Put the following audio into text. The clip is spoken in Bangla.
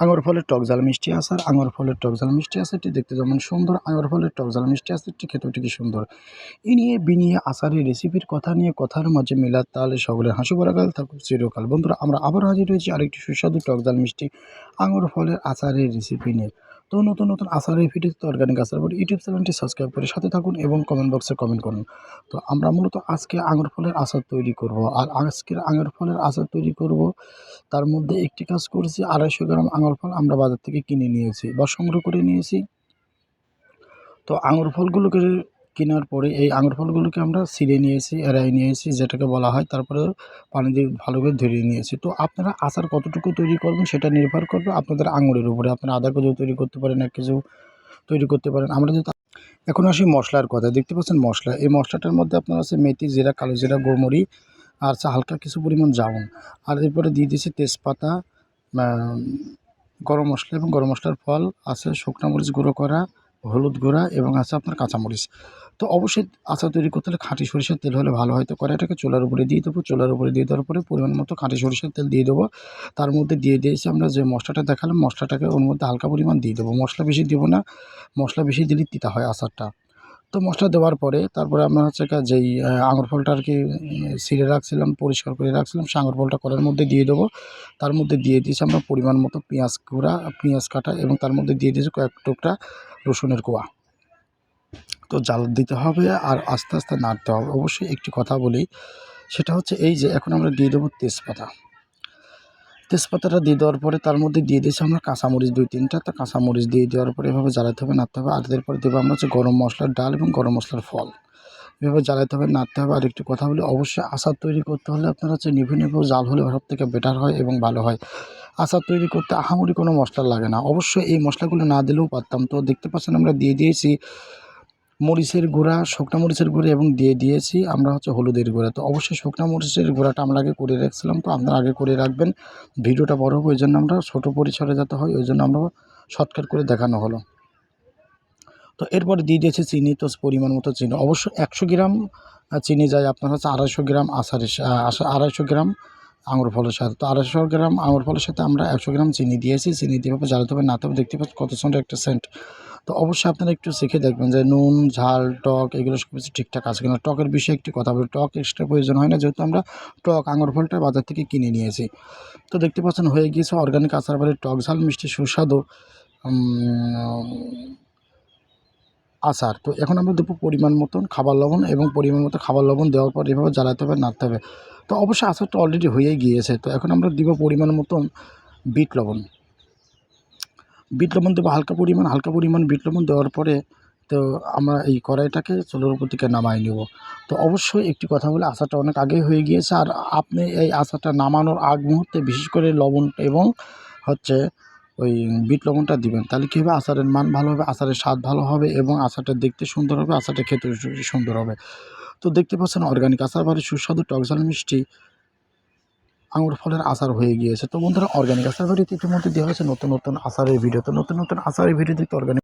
আঙুর ফলের টক জাল মিষ্টি আচার, আঙুর ফলের টক জাল মিষ্টি আচারটি দেখতে যেমন সুন্দর, আঙুর ফলের টক ঝাল মিষ্টি আচারটি খেতেও ঠিকই সুন্দর। এ নিয়ে বিনিয়ে আচারের রেসিপির কথা নিয়ে, কথার মাঝে মেলার তাহলে সকলের হাসি বরাকাল থাকুক চিরকাল। বন্ধুরা, আমরা আবার হাজির হয়েছি আরেকটি সুস্বাদু টক জাল মিষ্টি আঙুর ফলের আচারের রেসিপি নিয়ে। তো নতুন নতুন আচারের ভিডিওতে অর্গানিক আচার বলে ইউটিউব চ্যানেলটি সাবস্ক্রাইব করে সাথে থাকুন এবং কমেন্ট বক্সে কমেন্ট করুন। তো আমরা মূলত আজকে আঙুর ফলের আচার তৈরি করব। আর আজকের আঙুর ফলের আচার তৈরি করব, তার মধ্যে একটি কাজ করেছি, আড়াইশো গ্রাম আঙুর ফল আমরা বাজার থেকে কিনে নিয়েছি বা সংগ্রহ করে নিয়েছি। তো আঙুর ফলগুলোকে কেনার পরে এই আঙুর ফলগুলোকে আমরা ছিঁড়ে নিয়েছি, এড়াই নিয়েছি, যেটাকে বলা হয়, তারপরে পানি দিয়ে ভালো করে ধরিয়ে নিয়েছি। তো আপনারা আচার কতটুকু তৈরি করবেন সেটা নির্ভর করবে আপনাদের আঙুরের উপরে। আপনারা আধা কেজিও তৈরি করতে পারেন, এক কেজিও তৈরি করতে পারেন। আমরা যেহেতু এখন আসি মশলার কথা, দেখতে পাচ্ছেন মশলা। এই মশলাটার মধ্যে আপনার আছে মেথি জিরা, কালো জিরা গোমরি আর হালকা কিছু পরিমাণ জাউন। আর এরপরে দিয়ে দিয়েছি তেজপাতা গরম মশলা এবং গরম মশলার ফল, আছে শুকনো মরিচ গুঁড়ো করা হলুদ গুঁড়া এবং আছে আপনার কাঁচামরিচ। তো অবশ্যই আচার তৈরি করতে হলে খাঁটি সরিষার তেল হলে ভালো হয়। তো কড়াইটাকে চোলার উপরে দিয়ে দেবো। চোলার উপরে দিয়ে দেওয়ার পরে পরিমাণ মতো খাঁটি সরিষার তেল দিয়ে দেবো। তার মধ্যে দিয়ে দিয়েছি আমরা যে মশলাটা দেখালাম, মশলাটাকে ওর মধ্যে হালকা পরিমাণ দিয়ে দেবো। মশলা বেশি দেবো না। মশলা বেশি দিলে তিতা হয় আচারটা। তো মশলা দেওয়ার পরে তারপরে আমরা হচ্ছে যেই আঙুর ফলটা আর কি ছিঁড়ে রাখছিলাম, পরিষ্কার করে রাখছিলাম সেই আঙুর ফলটা কড়াইয়ের মধ্যে দিয়ে দেবো। তার মধ্যে দিয়ে দিয়েছি আমরা পরিমাণ মতো পেঁয়াজ কুড়া, পেঁয়াজ কাটা এবং তার মধ্যে দিয়ে দিয়েছি কয়েক টুকরা রসুনের কোয়া। তো জাল দিতে হবে আর আস্তে আস্তে নাড়তে হবে। অবশ্যই একটি কথা বলি, সেটা হচ্ছে এই যে এখন আমরা দিয়ে দেবো তেজপাতা। তেজপাতাটা দিয়ে দেওয়ার পরে তার মধ্যে দিয়ে দিয়েছি আমরা কাঁচামরিচ দুই তিনটা। তো কাঁচামরিচ দিয়ে দেওয়ার পরে এভাবে জ্বালাতে হবে, নাড়তে হবে। আর এরপরে দেবো আমরা হচ্ছে গরম মশলার ডাল এবং গরম মশলার ফল। এভাবে জ্বালাতে হবে, নাড়তে হবে। আর একটু কথা বলি, অবশ্যই আচার তৈরি করতে হলে আপনার হচ্ছে নিভু নিভু জাল হলে সব থেকে বেটার হয় এবং ভালো হয়। আচার তৈরি করতে আহামরি কোনো মশলা লাগে না। অবশ্যই এই মশলাগুলো না দিলেও পারতাম। তো দেখতে পাচ্ছেন আমরা দিয়ে দিয়েছি মরিচের গুঁড়া, শুকনা মরিচের গুঁড়ো এবং দিয়ে দিয়েছি। আমরা হচ্ছে হলুদের গুঁড়া। তো অবশ্যই শুকনা মরিচের গুঁড়াটা আমরা আগে করে রাখছিলাম। তো আপনারা আগে করে রাখবেন। ভিডিওটা বড় হবে ওই জন্য আমরা ছোটো পরিসরে যাতে হয় ওই জন্য আমরা শর্টকাট করে দেখানো হলো। তো এরপরে দিয়ে দিয়েছি চিনি, তো পরিমাণ মতো চিনি। অবশ্য একশো গ্রাম চিনি যায় আপনার হচ্ছে আড়াইশো গ্রাম আষাঢ়ের আড়াইশো গ্রাম আঙুর ফলের সাথে। তো আড়াইশো গ্রাম আঙুর ফলের সাথে আমরা একশো গ্রাম চিনি দিয়েছি। চিনি দিয়ে জ্বালাতে হবে, না তবে দেখতে পাচ্ছি কত সুন্দর একটা সেন্ট। তো অবশ্যই আপনারা একটু শিখে দেখবেন যে নুন, ঝাল, টক এগুলো সব কিছু ঠিকঠাক আছে কিনা। টকের বিষয়ে একটি কথা বলি, টক এক্সট্রা প্রয়োজন হয় না। যেহেতু আমরা টক আঙুর ফলটা বাজার থেকে কিনে নিয়েছি। তো দেখতে পাচ্ছেন হয়ে গিয়েছে অর্গানিক আচার বাড়ির টক ঝাল, মিষ্টি, সুস্বাদু আচার। তো এখন আমরা দেবো পরিমাণ মতন খাবার লবণ এবং পরিমাণ মতো খাবার লবণ দেওয়ার পর এভাবে জ্বালাতে হবে, নাড়তে হবে। তো অবশ্যই আচারটা অলরেডি হয়েই গিয়েছে। তো এখন আমরা দিব পরিমাণ মতন বিট লবণ। বিট লবণ দেবো, হালকা পরিমাণ হালকা পরিমাণ বিট লবণ দেওয়ার পরে তো আমরা এই কড়াইটাকে চুলোর উপর থেকে নামাই নেব। তো অবশ্যই একটি কথা বলে, আচারটা অনেক আগেই হয়ে গিয়েছে আর আপনি এই আচারটা নামানোর আগ মুহূর্তে বিশেষ করে লবণ এবং হচ্ছে ওই বিট লবণটা দিবেন। তাহলে কী হবে? আচারের মান ভালো হবে, আচারের স্বাদ ভালো হবে এবং আচারটা দেখতে সুন্দর হবে, আচারটা খেতে সুন্দর হবে। তো দেখতে পাচ্ছেন অর্গানিক আচার বাড়ির সুস্বাদু টকঝাল মিষ্টি আঙুর ফলের আচার হয়ে গিয়েছে। তো বন্ধুরা অর্গ্যানিক আচার ভিডিওতে ইতিমধ্যে দেওয়া হয়েছে নতুন নতুন আচারের ভিডিও তো নতুন নতুন আচারের ভিডিও দেখতে অর্গানিক